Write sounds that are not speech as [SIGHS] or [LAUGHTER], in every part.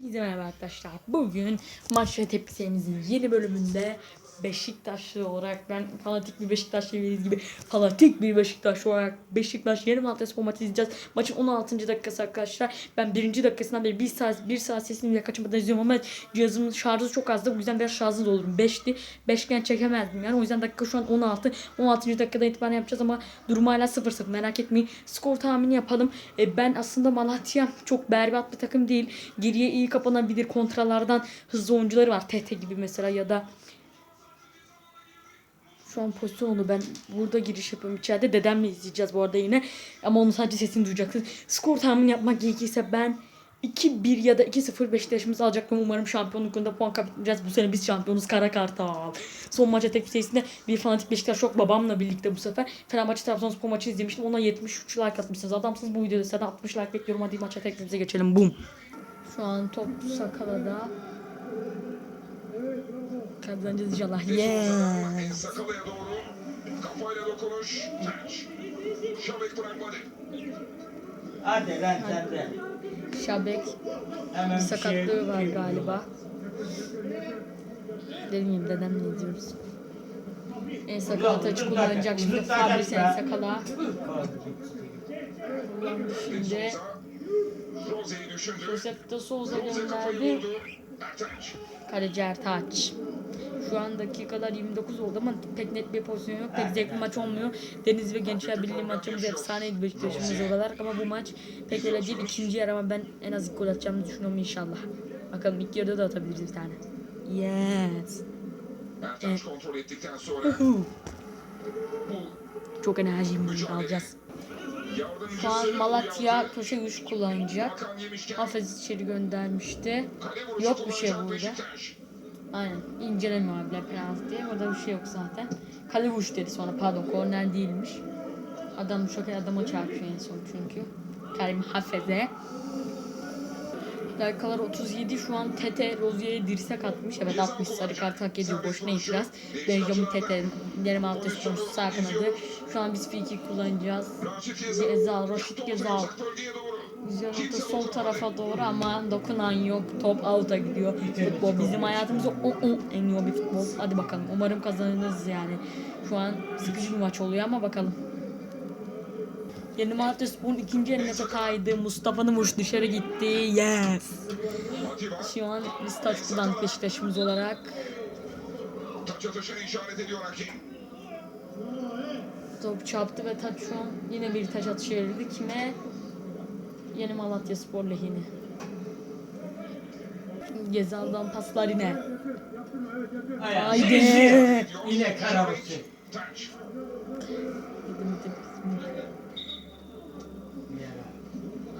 Herkese merhaba arkadaşlar. Bugün maç ve tepkilerimizin yeni bölümünde Beşiktaşlı olarak ben fanatik bir Beşiktaşlı bildiğiniz gibi fanatik bir Beşiktaşlı olarak Beşiktaş yeni Malatya Spor maçı izleyeceğiz. Maçın 16. dakikası arkadaşlar. Ben birinci dakikasından beri bir saat, bir saat sesini bile kaçırmadan izliyorum ama cihazımın şarjı çok azdı. Bu yüzden biraz şarjlı da olurum. 5'ti. 5'ken çekemezdim yani. O yüzden dakika şu an 16. 16. dakikadan itibaren yapacağız ama durum hala 0-0 merak etmeyin. Skor tahmini yapalım. E, ben aslında Malatya çok berbat bir takım değil. Geriye iyi kapanabilir kontralardan hızlı oyuncuları var. TT gibi mesela ya da şu an pozisyon oldu. Ben burada giriş yapıyorum. İçeride dedemle izleyeceğiz bu arada yine. Ama onun sadece sesini duyacaksınız. Skor tahmini yapmak gerekirse ben 2-1 ya da 2-0 Beşiktaş'ımızı alacaktım. Umarım şampiyonlukunda puan kaybetmeyeceğiz. Bu sene biz şampiyonuz Kara Kartal. Son maça tek sayısında bir fanatik Beşiktaş çok babamla birlikte bu sefer. Fenerbahçe Trabzonspor maçı izlemiştim. Ona 73 like atmışsınız. Adamsınız bu videoda de 60 like bekliyorum. Hadi maça tekniğimize geçelim. Bum. Şu an top Sakala'da. Kazanacağız inşallah. Yeah. Sakala'ya doğru kafayla dokunuş. Taç. Şabek bırakmadı. Hadi lan sen de. Şabek Hemen bir bir sakatlığı şey var galiba. Dediğim gibi dedemle izliyoruz. En sakala taçı kullanacak şimdi Fabris en sakala. Şimdi. Josep de Souza gönderdi. Kaleci Ertaç. Şu an dakikalar 29 oldu ama pek net bir pozisyon yok. Pek zevkli maç olmuyor. Deniz ve Gençler Birliği maçımız efsaneydi Beşiktaş'ımız olarak ama bu maç pek öyle değil. İkinci yer ama ben en az ilk gol atacağımı düşünüyorum inşallah. Bakalım ilk yarıda da atabiliriz bir tane. Yes. Ertaç kontrol ettikten sonra Uhu. bu Çok enerjiyim bunu alacağız. Şu an Malatya köşe güç kullanacak. Hafez içeri göndermişti. Yok bir şey burada. Aynen. İncelemiyor abiler penaltı diye. Orada bir şey yok zaten. Kale dedi sonra pardon korner değilmiş. Adam şoker adama çarpıyor en son çünkü. Karim Hafez'e. Dakikalar 37 şu an Tete Rozier'e dirsek atmış. Evet atmış sarı kart hak ediyor. Boşuna itiraz. Benjamin Tete yarım altı sporcusu sağ kanadı. Şu an biz free kullanacağız. Gezal. Top Gezal. Güzel orta sol tarafa doğru ama dokunan yok. Top out'a gidiyor. Futbol bizim hayatımızda o, o en iyi bir futbol. Hadi bakalım. Umarım kazanırız yani. Şu an sıkıcı bir maç oluyor ama bakalım. Yeni Malatya Spor'un ikinci eline kaydı. Mustafa'nın vuruş dışarı gitti. Yes. Şu an biz taç kullandık Beşiktaş'ımız olarak. Top çarptı ve taç şu an yine bir taç atışı verildi. Kime? Yeni Malatya Spor lehine. Gezal'dan paslar yine. Ay, ay. Haydi. Yine karabaşı.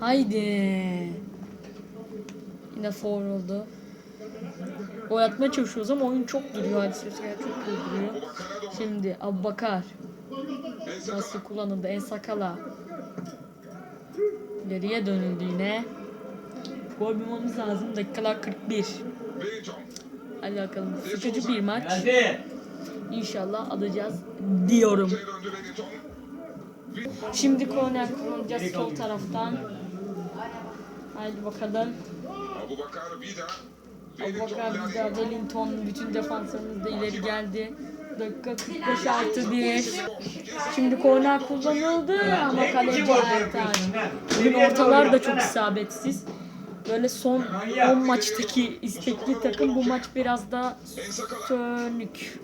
Haydi. Yine foul oldu. Gol atmaya çalışıyoruz ama oyun çok duruyor. Hadi Sözkaya çok duruyor. Şimdi Ensakala. nasıl kullanıldı? En sakala. İleriye dönüldü yine. Gol bulmamız lazım. Dakikalar 41. Wellington. Hadi bakalım. Sıkıcı bir maç. Hadi. İnşallah alacağız diyorum. Şimdi korner kullanacağız sol taraftan. Haydi bakalım. Abubakar Vida. Abubakar Wellington Vida, Wellington bütün defanslarımız da ileri geldi. Dakika 45 artı 1. Şimdi korner kullanıldı ama kaleci Ertaç. Bugün ortalar da çok isabetsiz. Böyle son 10 maçtaki istekli takım bu maç biraz daha sönük.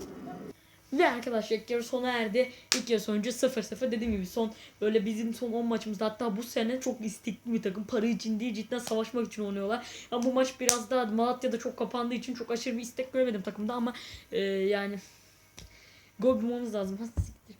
Ve arkadaşlar ilk yarı sona erdi. İlk yarı sonucu 0-0 dediğim gibi son böyle bizim son 10 maçımızda hatta bu sene çok istekli bir takım. Para için değil cidden savaşmak için oynuyorlar. Ama bu maç biraz daha Malatya'da çok kapandığı için çok aşırı bir istek göremedim takımda ama e, yani gol bulmamız lazım. Siktir.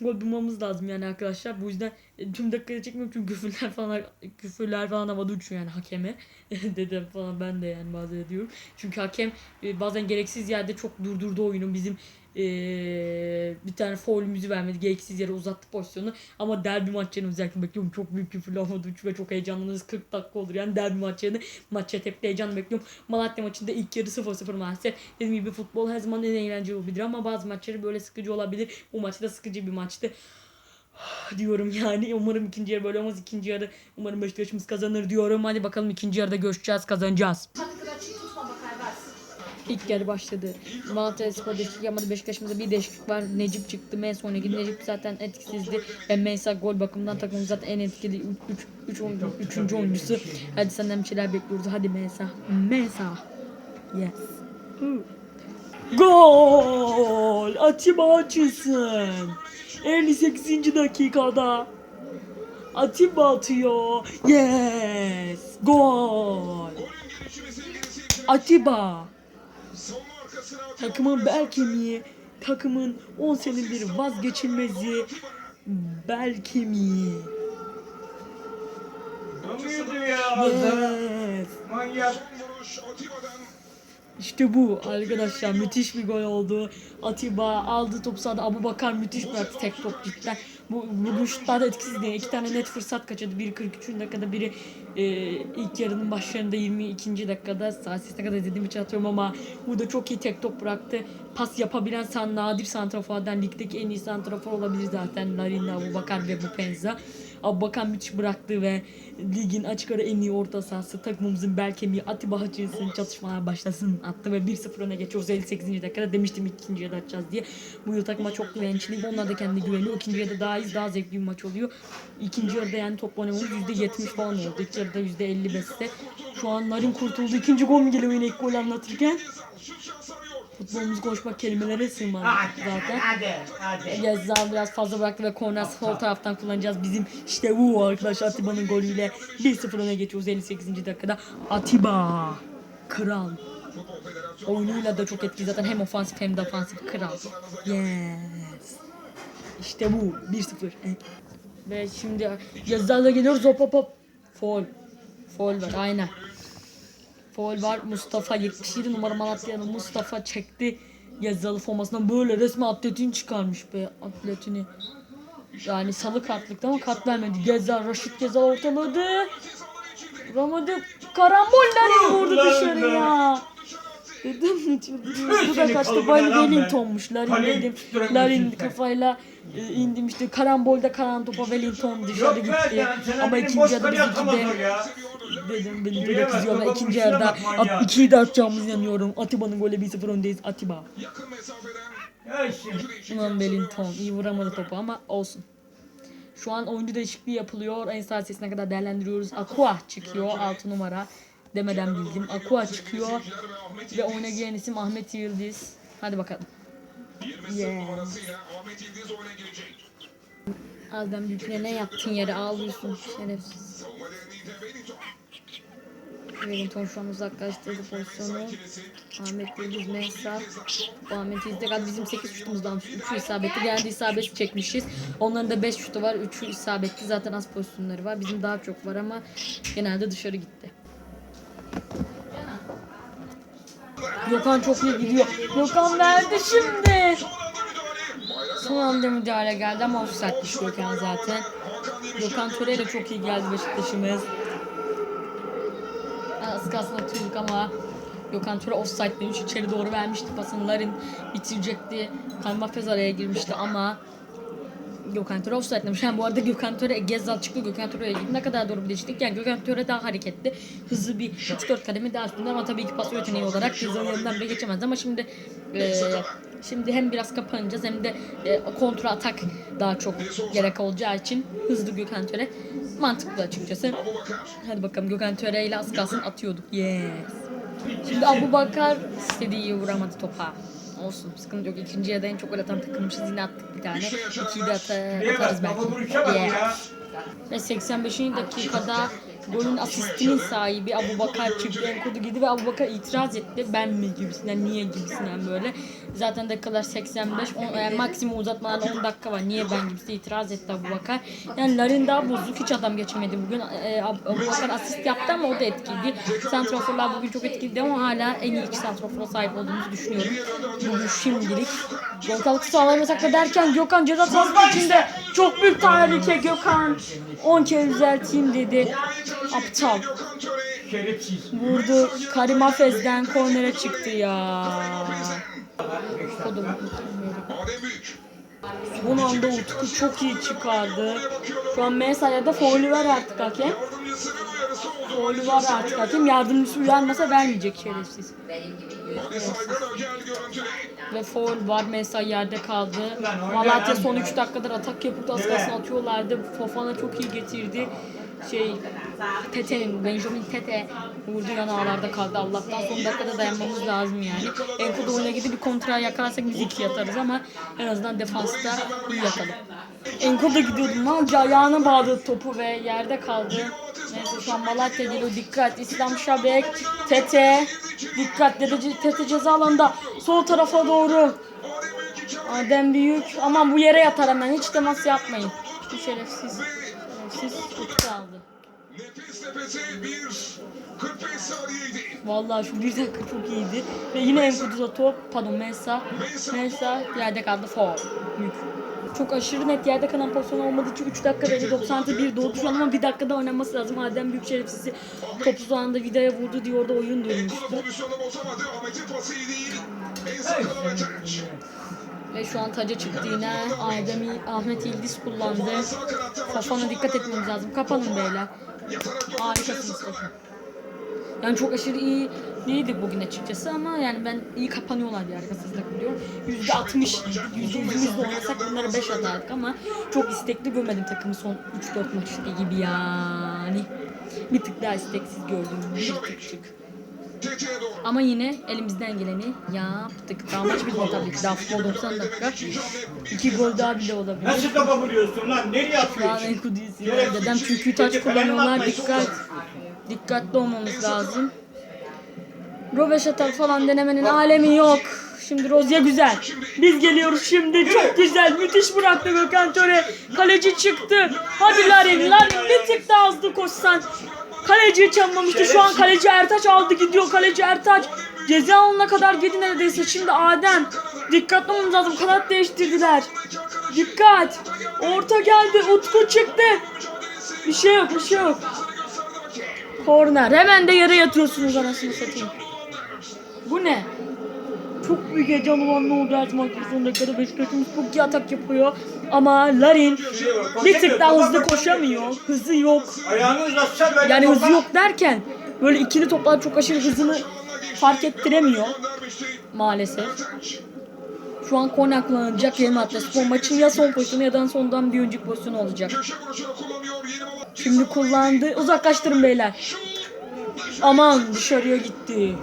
Gol bulmamız lazım yani arkadaşlar. Bu yüzden e, tüm dakikada çekmiyorum çünkü küfürler falan küfürler falan havada uçuyor yani hakeme. [LAUGHS] Dedem falan ben de yani bazen diyorum. Çünkü hakem e, bazen gereksiz yerde çok durdurdu oyunu. Bizim e, bir tane faulümüzü vermedi. Gereksiz yere uzattı pozisyonu. Ama derbi maçlarını özellikle bekliyorum. Çok büyük havada uçuyor ve çok heyecanlıyız. 40 dakika olur yani derbi maçlarını. Maça tepki heyecanla bekliyorum. Malatya maçında ilk yarı 0-0 maalesef. Dediğim gibi futbol her zaman en eğlenceli olabilir ama bazı maçları böyle sıkıcı olabilir. Bu maçta sıkıcı bir maçtı. [SIGHS] diyorum yani. Umarım ikinci yarı böyle olmaz. İkinci yarı umarım Beşiktaş'ımız kazanır diyorum. Hadi bakalım ikinci yarıda görüşeceğiz, kazanacağız. İlk yarı başladı. Malatya Spor değişiklik yapmadı. Beşiktaş'ımızda bir değişiklik var. Necip çıktı. Mensa oyuna girdi. Necip zaten etkisizdi. Ve Mensa gol bakımından takımın zaten en etkili 3 3 oyuncu, 3. oyuncusu. Hadi senden bir şeyler bekliyoruz. Hadi Mensa. Mensa. Yes. Hı. Gol! Atiba açılsın. 58. dakikada. Atiba atıyor. Yes! Gol! Atiba. Takımın bel kemiği, takımın 10 senedir vazgeçilmezi bel kemiği. Yes. İşte bu arkadaşlar müthiş bir gol oldu. Atiba aldı topu sahada Abu Bakar müthiş bıraktı tek top cidden. Bu, bu, bu şutlar da etkisiz değil. İki tane net fırsat kaçırdı. Biri 43. dakikada biri e, ilk yarının başlarında 22. dakikada sahasına kadar dediğim için atıyorum ama bu da çok iyi tek top bıraktı. Pas yapabilen san nadir santrafordan ligdeki en iyi santrafor olabilir zaten. Larin, Abu Bakar ve bu Penza. Abu Bakar müthiş bıraktı ve ligin açık ara en iyi orta sahası takımımızın bel kemiği Atiba Hutchinson çatışmalar başlasın attı ve 1-0 öne geçiyoruz 58. dakikada demiştim ikinci yarıda atacağız diye. Bu yıl takıma çok güvençli onlar da kendine güveniyor. İkinci yarıda daha iyi daha zevkli bir maç oluyor. İkinci yarıda yani top oynamamız %70 falan oldu. İlk yarıda %55'te. Şu an Narin kurtuldu. İkinci gol mü geliyor yine ilk gol anlatırken? Futbolumuz koşmak kelimelere sığmaz Hadi zaten. hadi hadi. Gezzal biraz fazla bıraktı ve korner sol taraftan kullanacağız. Bizim işte bu arkadaş Atiba'nın golüyle 1-0 öne geçiyoruz 58. dakikada. Atiba kral. Oyunuyla da çok etkili zaten hem ofansif hem defansif kral. Yes. İşte bu 1-0. Eh. Ve şimdi Gezzal'la geliyoruz hop hop hop. Foul. Foul var aynen. Foul var Mustafa 77 numara Malatya'nın Mustafa çekti. Gezzal'ı formasından böyle resmi atletini çıkarmış be atletini. Yani salı kartlıkta ama kart vermedi. Gezzal, Raşit Gezzal ortaladı. Vuramadı. Karamboller vurdu dışarıya. Dedim. Bu da kaçtı. Be. Wellington'muş. Larin dedim. Larin kafayla e, indim işte. Karambolda kalan topa Wellington dışarı gitti. Ama ikinci yarıda kale atamaz o bizimki de ya. dedim de Yürüyemez, kızıyor. Ama ikinci yarıda at, ikiyi de atacağımızı inanıyorum. Atiba'nın golü 1-0 öndeyiz. Atiba. Ulan Wellington iyi vuramadı topu ama olsun. Şu an oyuncu değişikliği yapılıyor. En sağ sesine kadar değerlendiriyoruz. Aqua çıkıyor 6 numara. Demeden bildim. Aqua çıkıyor. Ve oyuna giren isim Ahmet Yıldız. Hadi bakalım. 20 Yeah. numarasıyla Ahmet Yıldız oyuna girecek. Yaptın yere ağlıyorsun şerefsiz. Wellington. Şu an uzaklaştırdı pozisyonu. Ahmet Yıldız Mehsap. Bu Ahmet Yıldız da bizim 8 şutumuzdan 3'ü isabetli. Genelde isabet çekmişiz. Onların da 5 şutu var. 3'ü isabetli. Zaten az pozisyonları var. Bizim daha çok var ama genelde dışarı gitti. Gökhan çok iyi gidiyor. Gökhan verdi şimdi. Son anda müdahale. Geldi ama offside'miş Gökhan zaten. Gökhan Töre de çok iyi geldi Beşiktaş'ımız. Az kalsın atıyorduk ama Gökhan Töre offside demiş. içeri doğru vermişti pasını. Larin bitirecekti. Kalmafez araya girmişti ama Gökhan Töre offside demiş. Yani bu arada Gökhan Töre Gezzal çıktı. Gökhan Töre'ye gitti. Ne kadar doğru bir değişiklik. Yani Gökhan Töre daha hareketli. Hızlı bir 3-4 kademe daha üstünde ama tabii ki pas yeteneği olarak Gezzal'ın yanından bile geçemez. Ama şimdi e, şimdi hem biraz kapanacağız hem de e, kontra atak daha çok gerek olacağı için hızlı Gökhan Töre mantıklı açıkçası. Hadi bakalım Gökhan Töre ile az kalsın atıyorduk. Yes. Şimdi Abu Bakar istediği vuramadı topa. Olsun sıkıntı yok. İkinci yarıda en çok gol atan takımmışız. Yine attık bir tane. İkiyi de ata- atarız belki. Yeah. ya. Ve 85. dakikada golün asistinin sahibi Abu Bakar çıktı. Enkodu girdi ve Abu Bakar itiraz etti. Ben mi gibisinden, niye gibisinden böyle. Zaten dakikalar 85. On, yani maksimum uzatmalarda 10 dakika var. Niye ben gibisi itiraz etti Abu Bakar. Yani Larin daha bozuk. Hiç adam geçemedi bugün. Ab- Abu Bakar asist yaptı ama o da etkiliydi. Santraforlar bugün çok etkiliydi ama hala en iyi iki santrafora sahip olduğumuzu düşünüyorum. Bugün şimdilik. Gol katkısı sağlamasak da derken Gökhan ceza sahasının içinde çok büyük tehlike Gökhan. 10 kere düzelteyim dedi. Aptal. Vurdu. Karim Hafez'den kornere çıktı ya. Da Büyük. Son anda Utku çok iyi çıkardı. Şu an Mensah'ya da faulü var artık hakem. Faulü var artık hakem. Yardımcısı uyarmasa vermeyecek şerefsiz. Ve foul var. Mensah yerde kaldı. Malatya son 3 dakikadır atak yapıp az kalsın atıyorlardı. Fofana çok iyi getirdi. Şey Tete'nin, Benjamin Tete vurdu yan ağlarda kaldı. Allah'tan son dakikada dayanmamız lazım yani. Enkudu oyuna gidip bir kontra yakalarsak biz iki yatarız ama en azından defansta iyi yatalım. Enkudu gidiyordu. Malca ayağına bağladı topu ve yerde kaldı. Neyse şu an Malatya geliyor. Dikkat. İslam Şabek. Tete. Dikkat. Tete ceza alanında. Sol tarafa doğru. Adem Büyük. Aman bu yere yatar hemen. Hiç temas yapmayın. Bu şerefsiz. Şerefsiz Utku aldı. Nefes nefese bir 45 saniyeydi. Vallahi şu bir dakika çok iyiydi. Ve yine Enkudu'da top. Pardon Mensa. Mensa yerde kaldı. Foul. Büyük. Çok aşırı net yerde kalan pozisyon olmadığı için 3 dakika böyle 91 doğdu şu an ama bir dakikada oynanması lazım. Adem Büyük şerefsizi topu zamanında vidaya vurdu diye orada oyun durmuştu. Pozisyonu bozamadı. Ahmet'in pası iyi değil. En ve terç. Ve şu an taca çıktı yine. Adem Ahmet İldiz kullandı. Kafana dikkat etmemiz lazım. Kapanın beyler. Harikasınız. Yani çok aşırı iyi değildik bugün açıkçası ama yani ben iyi kapanıyorlar diye harikasızlık biliyorum. Yüzde altmış, yüzde yüzümüzle oynasak bunları beş atardık ama çok istekli görmedim takımı son 3-4 maçta gibi yani. Bir tık daha isteksiz gördüm. Bir. Tetiğe doğru. Ama yine elimizden geleni yaptık. Daha maç bitmedi tabii ki. Daha futbol 90 dakika. İki gol daha bile olabilir. Nasıl kafa vuruyorsun lan? Nereye Şu an atıyorsun? Enkudu'yu Dedem çünkü taç kullanıyorlar. Dikkat. Dikkatli olmamız lazım. Robeşatar falan denemenin alemi yok. Şimdi Rozya güzel. Biz geliyoruz şimdi. Çok güzel. Müthiş bıraktı Gökhan Töre. Kaleci çıktı. Hadi Larin. Larin bir tık daha hızlı koşsan. Kaleci çalmamıştı. Şu an kaleci Ertaç aldı gidiyor. Kaleci Ertaç. Ceza alanına kadar girdi neredeyse. Şimdi Adem. Dikkatli olmamız lazım. Kanat değiştirdiler. Dikkat. Orta geldi. Utku çıktı. Bir şey yok. Bir şey yok. Korner. Hemen de yere yatıyorsunuz anasını satayım. Bu ne? Çok büyük heyecan olan ne oldu her zaman son dakikada Beşiktaş'ımız çok iyi atak yapıyor. Ama Larin bir tık daha hızlı koşamıyor. Hızı yok. Yani hızı yok derken böyle ikili toplar çok aşırı hızını fark ettiremiyor maalesef. Şu an kullanılacak Yeni Atlas. Bu maçın ya son pozisyonu ya da sondan bir önceki pozisyonu olacak. Şimdi kullandı. Uzaklaştırın beyler. Aman dışarıya gitti.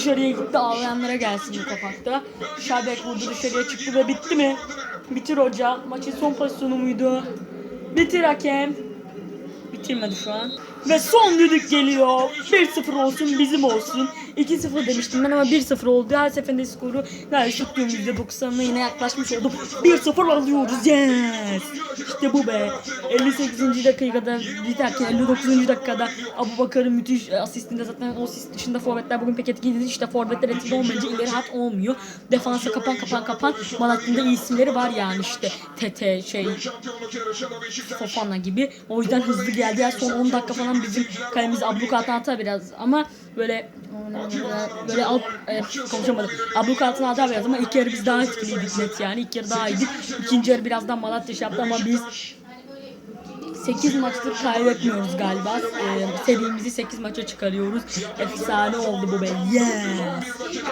Dışarıya gitti ağlayanlara gelsin bu kapakta. Şabek vurdu dışarıya çıktı ve bitti mi? Bitir hoca. Maçın son pozisyonu muydu? Bitir hakem. Bitirmedi şu an. Ve son düdük geliyor. 1-0 olsun bizim olsun. 2-0 demiştim ben ama 1-0 oldu. Her seferinde skoru neredeyse tuttuğum %90'ına yine yaklaşmış oldum. 1-0 alıyoruz. Yes. İşte bu be. 58. dakikada biterken 59. dakikada Abu Bakar'ın müthiş asistinde zaten o asist dışında forvetler bugün pek etkili değil. İşte forvetler etkili olmayınca ileri hat olmuyor. Defansa kapan kapan kapan. Malatya'da iyi isimleri var yani işte. Tete şey. Fofana gibi. O yüzden hızlı geldi. Yani son 10 dakika falan bizim kalemiz ablukatına atar biraz ama böyle böyle alt e, konuşamadım. Ablukatına atar biraz ama ilk yarı biz daha etkiliydik net yani. İlk yarı daha iyiydik. İkinci yarı biraz daha Malatya şey yaptı ama biz 8 maçtır kaybetmiyoruz galiba. Ee, serimizi 8 maça çıkarıyoruz. Efsane oldu bu be. Yes.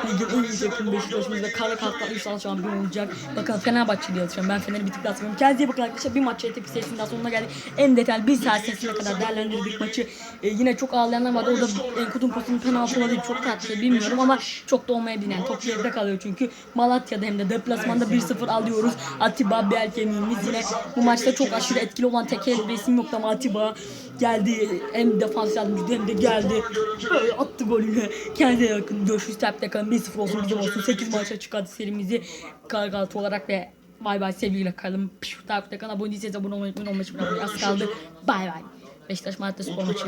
Ligin en iyi takım Beşiktaş'ımız ve kara kartla inşallah şampiyon olacak. Bakın Fenerbahçe diye atacağım. Ben Fener'i bir tık seviyorum. Kendinize bakın arkadaşlar. Bir maç tepki serisinin daha sonuna geldik. En detaylı bir saat sesine kadar değerlendirdik maçı. Ee, yine çok ağlayanlar vardı. Orada Enkut'un pozisyonu penaltı olabilir. Çok tatlı bilmiyorum ama çok da olmayabilir. Yani top geride kalıyor çünkü. Malatya'da hem de deplasmanda 1-0 alıyoruz. Atiba Belkemi'miz yine bu maçta çok aşırı etkili olan tek bir isim yoktu ama Atiba geldi. Hem defans yardımcıydı hem de geldi. Böyle attı golünü. Kendine yakın. Görüşürüz. Tepte kalın. 1-0 olsun bizim olsun. 8 maça çıkardı serimizi. Kargaltı olarak ve bay bay sevgiyle kalın. Piu, Takipte kalın. Abone değilseniz abone olmayı unutmayın. 15 bin abone az kaldı. Bay bay. Beşiktaş Malatya Spor maçı.